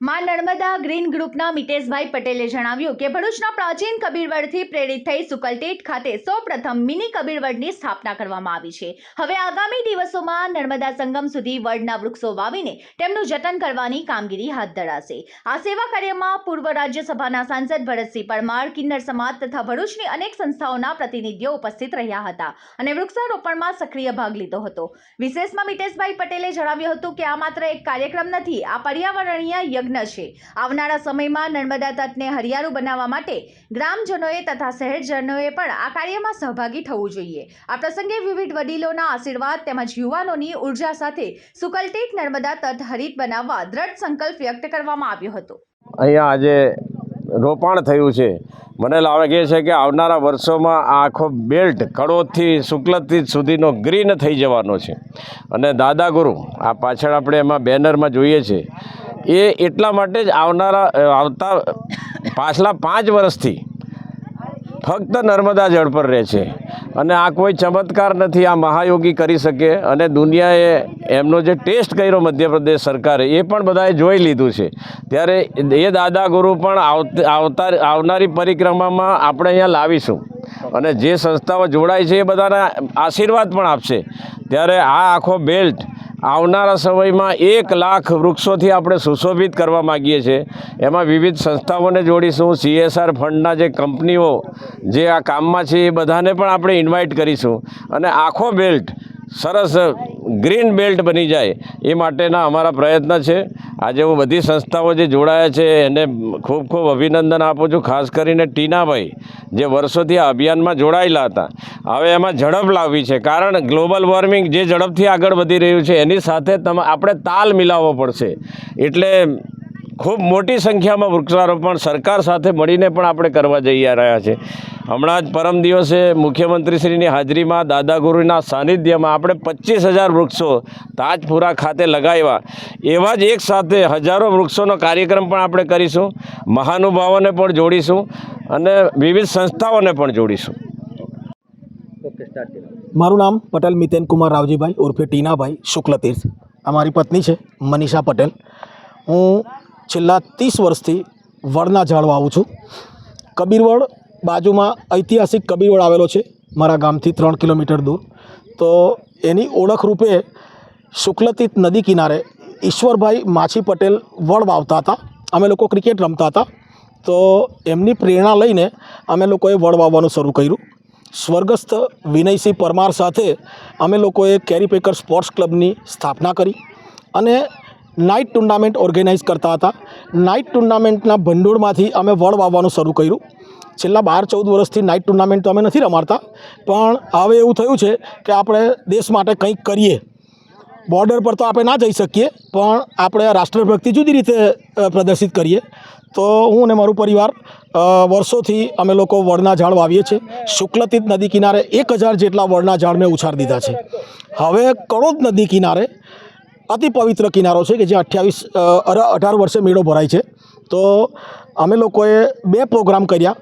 માં નર્મદા ગ્રીન ગ્રુપના મિતેશભાઈ પટેલે જણાવ્યું કે ભરૂચના પ્રાચીન કબીરવડથી પ્રેરિત થઈ સુકલટેટ ખાતે સૌપ્રથમ મિની કબીરવડની સ્થાપના કરવામાં આવી છે. હવે આગામી દિવસોમાં નર્મદા સંગમ સુધી વડના વૃક્ષો વાવીને તેમનું જતન કરવાની કામગીરી હાથ ધરાશે. આ સેવા કાર્યમાં પૂર્વ રાજ્યસભાના સાંસદ ભરતસિંહ પરમાર, કિન્નર સમાજ તથા ભરૂચની અનેક સંસ્થાઓના પ્રતિનિધિઓ ઉપસ્થિત રહ્યા હતા અને વૃક્ષારોપણમાં સક્રિય ભાગ લીધો હતો. વિશેષમાં મિતેશભાઈ પટેલે જણાવ્યું હતું કે આ માત્ર એક કાર્યક્રમ નથી, આ પર્યાવરણીય યજ્ઞ છે. આવનારા સમયમાં નર્મદા તટને હરિયાળું બનાવવા માટે ગ્રામજનોએ તથા શહેરજનોએ પણ આ કાર્યમાં સહભાગી થવું જોઈએ. આ પ્રસંગે વિવિધ વડીલોના આશીર્વાદ તેમજ યુવાનોની ઊર્જા સાથે સુકલટેક નર્મદા તટ હરિત બનાવવા દ્રઢ સંકલ્પ વ્યક્ત કરવામાં આવ્યો હતો. અહીંયા આજે રોપાણ થયું છે. મને લાગે છે કે આવનારા વર્ષોમાં આખો બેલ્ટ કડોદથી શુક્લથી સુધીનો ગ્રીન થઈ જવાનો છે. અને દાદા ગુરુ, આ પાછળ આપણે એમાં બેનરમાં જોઈએ છે. એ એટલા માટે જ આવનારા આવતા પાછલા પાંચ વર્ષથી ફક્ત નર્મદા જળ પર રહે છે. અને આ કોઈ ચમત્કાર નથી, આ મહાયોગી કરી શકે. અને દુનિયાએ એમનો જે ટેસ્ટ કર્યો મધ્યપ્રદેશ સરકારે, એ પણ બધાએ જોઈ લીધું છે. ત્યારે એ દાદા ગુરુ પણ આવતા આવનારી પરિક્રમામાં આપણે અહીંયા લાવીશું. અને જે સંસ્થાઓ જોડાય છે એ બધાના આશીર્વાદ પણ આપશે. ત્યારે આ આખો બેલ્ટ આવનારા સમયમાં એક લાખ વૃક્ષોથી આપણે સુશોભિત કરવા માગીએ છીએ. એમાં વિવિધ સંસ્થાઓને જોડીશું સીએસઆર ફંડના જે કંપનીઓ જે આ કામમાં છે એ બધાને પણ આપણે ઇન્વાઇટ કરીશું. અને આખો બેલ્ટ સરસ ગ્રીન બેલ્ટ બની જાય, એ માટેના અમારા પ્રયત્ન છે. આજે હું બધી સંસ્થાઓ જે જોડાયા છે, એને ખૂબ ખૂબ અભિનંદન આપું છું, ખાસ કરીને ટીનાભાઈ, જે વર્ષોથી આ અભિયાનમાં જોડાયેલા હતા. હવે એમાં ઝડપ લાવવી છે, કારણ ગ્લોબલ વોર્મિંગ જે ઝડપથી આગળ વધી રહ્યું છે, એની સાથે તમે, આપણે તાલ મિલાવવો પડશે. એટલે ખૂબ મોટી સંખ્યામાં વૃક્ષારોપણ સરકાર સાથે મળીને પણ આપણે કરવા જઈ રહ્યા છે. હમણાં જ પરમ દિવસે મુખ્યમંત્રીશ્રીની હાજરીમાં દાદાગુરુના સાનિધ્યમાં આપણે પચીસ હજાર વૃક્ષો તાજપુરા ખાતે લગાવ્યા. એવા જ એક સાથે હજારો વૃક્ષોનો કાર્યક્રમ પણ આપણે કરીશું મહાનુભાવોને પણ જોડીશું અને વિવિધ સંસ્થાઓને પણ જોડીશું. મારું નામ પટેલ મિતેન કુમાર રાવજીભાઈ ઉર્ફે ટીનાભાઈ શુક્લતીર્થ. અમારી પત્ની છે મનીષા પટેલ. હું છેલ્લા ત્રીસ વર્ષથી વડના ઝાડ વાવું છું. કબીરવડ બાજુમાં ઐતિહાસિક કબીરવડ આવેલો છે, મારા ગામથી ત્રણ કિલોમીટર દૂર. તો એની ઓળખ રૂપે શુક્લતીર્થ નદી કિનારે ઈશ્વરભાઈ માછી પટેલ વડ વાવતા હતા. અમે લોકો ક્રિકેટ રમતા હતા. તો એમની પ્રેરણા લઈને અમે લોકોએ વડ વાવવાનું શરૂ કર્યું. સ્વર્ગસ્થ વિનયસિંહ પરમાર સાથે અમે લોકોએ કેરી પેકર સ્પોર્ટ્સ ક્લબની સ્થાપના કરી અને નાઇટ ટુર્નામેન્ટ ઓર્ગેનાઇઝ કરતા હતા. નાઇટ ટુર્નામેન્ટના ભંડોળમાંથી અમે વડ વાવવાનું શરૂ કર્યું. છેલ્લા બાર, ચૌદ વર્ષથી નાઇટ ટુર્નામેન્ટ તો અમે નથી રમાડતા, પણ હવે એવું થયું છે કે આપણે દેશ માટે કંઈક કરીએ. બોર્ડર પર તો આપણે ના જઈ શકીએ, પણ આપણે રાષ્ટ્રભક્તિ જુદી રીતે પ્રદર્શિત કરીએ. તો હું અને મારું પરિવાર વર્ષોથી અમે લોકો વડના ઝાડ વાવીએ છીએ. શુક્લતીત નદી કિનારે એક હજાર જેટલા વડના ઝાડ મેં ઉછાર દીધા છે. હવે કડોદ નદી કિનારે અતિ પવિત્ર કિનારો છે કે જે અઠ્યાવીસ અઢાર વર્ષે મેળો ભરાય છે. તો અમે લોકોએ બે પ્રોગ્રામ કર્યા.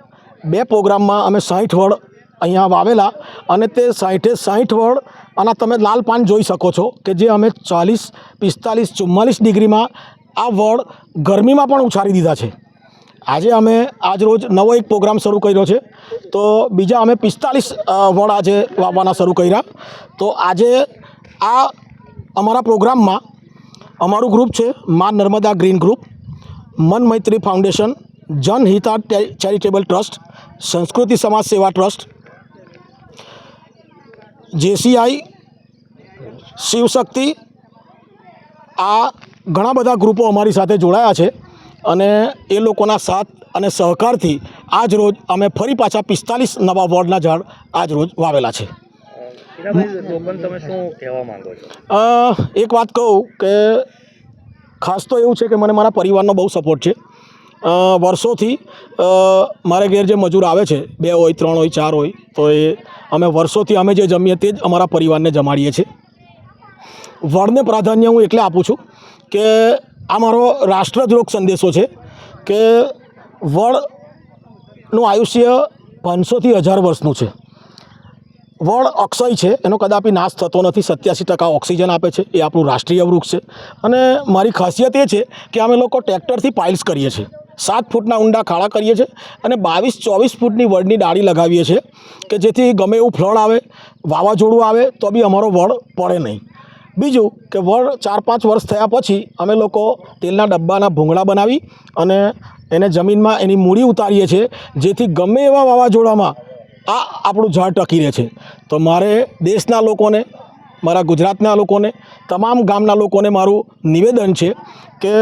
બે પ્રોગ્રામમાં અમે સાઠ વડ અહીંયા વાવેલા અને તે સાઠે સાઠ વડ અને તમે લાલ પાન જોઈ શકો છો કે જે અમે ચાલીસ, પિસ્તાલીસ, ચુમ્માલીસ ડિગ્રીમાં આ વડ ગરમીમાં પણ ઉછારી દીધા છે. આજે અમે આજ રોજ નવો એક પ્રોગ્રામ શરૂ કર્યો છે. તો બીજા અમે પિસ્તાલીસ વડ આજે વાવવાના શરૂ કર્યા. તો આજે આ અમારા પ્રોગ્રામમાં અમારું ગ્રુપ છે મા Narmada green group, Man Maitri foundation Janhita charitable trust Sanskriti Samaj Seva trust JCI Shivshakti આ ઘણા બધા ગ્રુપો અમારી સાથે જોડાયા છે અને એ લોકોના સાથ અને સહકારથી આજ રોજ અમે ફરી પાછા પિસ્તાલીસ નવા વોર્ડના ઝાડ આજ રોજ વાવેલા છે. એક વાત કહું કે ખાસ તો એવું છે કે મને મારા પરિવારનો બહુ સપોર્ટ છે. વર્ષોથી મારે ઘેર જે મજૂર આવે છે, બે હોય, ત્રણ હોય, ચાર હોય, તો એ અમે વર્ષોથી અમે જે જમીએ તે જ અમારા પરિવારને જમાડીએ છીએ. વળને પ્રાધાન્ય હું એટલે આપું છું કે આ મારો રાષ્ટ્રદ્રોગ સંદેશો છે કે વળનું આયુષ્ય પાંચસોથી હજાર વર્ષનું છે. વડ અક્ષય છે, એનો કદાપી નાશ થતો નથી, સત્યાસી ટકા ઓક્સિજન આપે છે, એ આપણું રાષ્ટ્રીય વૃક્ષ છે. અને મારી ખાસિયત એ છે કે અમે લોકો ટ્રેક્ટરથી પાઇલ્સ કરીએ છીએ. સાત ફૂટના ઊંડા ખાડા કરીએ છીએ અને બાવીસ, ચોવીસ ફૂટની વડની ડાળી લગાવીએ છીએ કે જેથી ગમે એવું ફ્લડ આવે, વાવાઝોડું આવે, તો બી અમારો વડ પડે નહીં. બીજું કે વડ ચાર, પાંચ વર્ષ થયા પછી અમે લોકો તેલના ડબ્બાના ભૂંગળા બનાવી અને એને જમીનમાં એની મૂડી ઉતારીએ છીએ, જેથી ગમે એવા વાવાઝોડામાં આ આપણું ઝાડ ટકી રહે છે. તો મારે દેશના લોકોને, મારા ગુજરાતના લોકોને, તમામ ગામના લોકોને મારું નિવેદન છે કે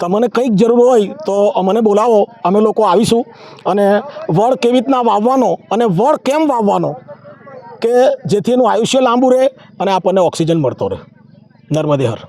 તમને કંઈક જરૂર હોય તો અમને બોલાવો. અમે લોકો આવીશું. અને વડ કેવી રીતના વાવવાનો અને વડ કેમ વાવવાનો કે જેથી એનું આયુષ્ય લાંબુ રહે અને આપણને ઓક્સિજન મળતો રહે. નર્મદે હર.